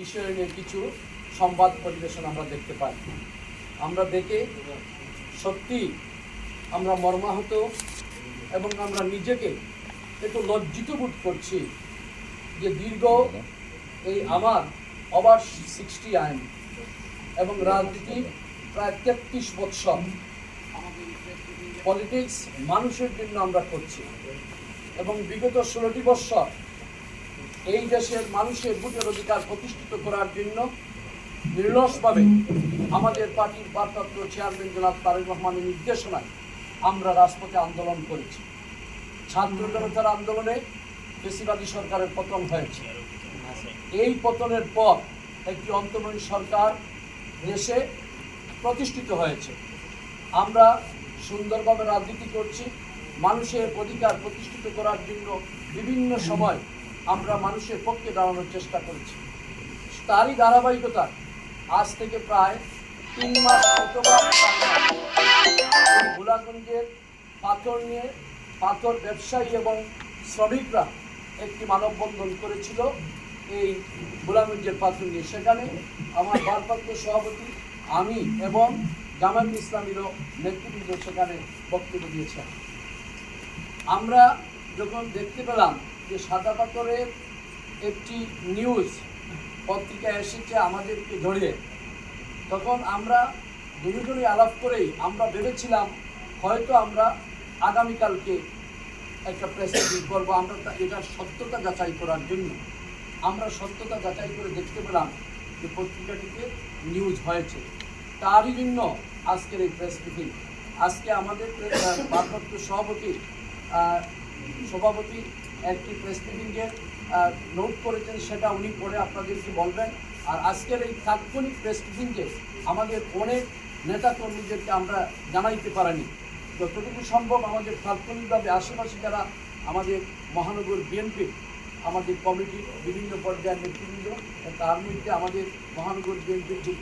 বিষয় কিছু সংবাদ পরিবেশন আমরা দেখতে পাই। আমরা দেখে সত্যি আমরা মর্মাহত এবং আমরা নিজেকে একটু লজ্জিত বোধ করছি যে দীর্ঘ এই আমার ওভার সিক্সটি আইন এবং রাজনীতি প্রায় তেত্রিশ বৎসর পলিটিক্স মানুষের জন্য আমরা করছি। এবং বিগত ষোলোটি বৎসর এই দেশের মানুষের ভোটের অধিকার প্রতিষ্ঠিত করার জন্য নির্লসভাবে আমাদের পার্টির ভারপ্রাপ্ত চেয়ারম্যান জনাব তারেক রহমানের নির্দেশনায় আমরা রাজপথে আন্দোলন করেছি। ছাত্র জনতার আন্দোলনে বেশিবাদী সরকারের পতন হয়েছে। এই পতনের পর একটি অন্তর্বর্তী সরকার দেশে প্রতিষ্ঠিত হয়েছে। আমরা সুন্দরভাবে রাজনীতি করছি। মানুষের অধিকার প্রতিষ্ঠিত করার জন্য বিভিন্ন সময় আমরা মানুষের পক্ষে দাঁড়ানোর চেষ্টা করেছি। তারই ধারাবাহিকতা আজ থেকে প্রায় তিন মাস ভোলাগঞ্জের পাথর নিয়ে পাথর ব্যবসায়ী এবং শ্রমিকরা একটি মানববন্ধন করেছিল। এই ভোলাগঞ্জের পাথর নিয়ে। সেখানে আমার ভারপ্রাপ্ত সভাপতি, আমি এবং জামাত ইসলামীরও নেতৃবৃন্দ সেখানে বক্তব্য দিয়েছেন। আমরা যখন দেখতে পেলাম যে সাদা পাথরের একটি নিউজ পত্রিকা এসেছে আমাদেরকে ধরে। তখন আমরা দুজনই আলাপ করেই আমরা ভেবেছিলাম, হয়তো আমরা আগামীকালকে একটা প্রেস মিটিং করব। আমরা এটার সত্যতা যাচাই করার জন্য। আমরা সত্যতা যাচাই করে দেখতে পেলাম যে পত্রিকাটিতে নিউজ হয়েছে। তারই জন্য আজকের এই প্রেস মিটিং আজকে আমাদের প্রে- ভারপ্রাপ্ত সভাপতি সভাপতি একটি প্রেস মিটিংয়ে নোট করেছেন, সেটা উনি পরে আপনাদেরকে বলবেন। আর আজকের এই তাৎক্ষণিক প্রেস মিটিংয়ে আমাদের অনেক নেতাকর্মীদেরকে আমরা জানাইতে পারিনি। যতটুকু সম্ভব আমাদের তাৎক্ষণিকভাবে আশেপাশে যারা আমাদের মহানগর বিএনপি আমাদের কমিটির বিভিন্ন পর্যায়ের নেতৃবৃন্দ, তার মধ্যে আমাদের মহানগর বিএনপির যুগ্ম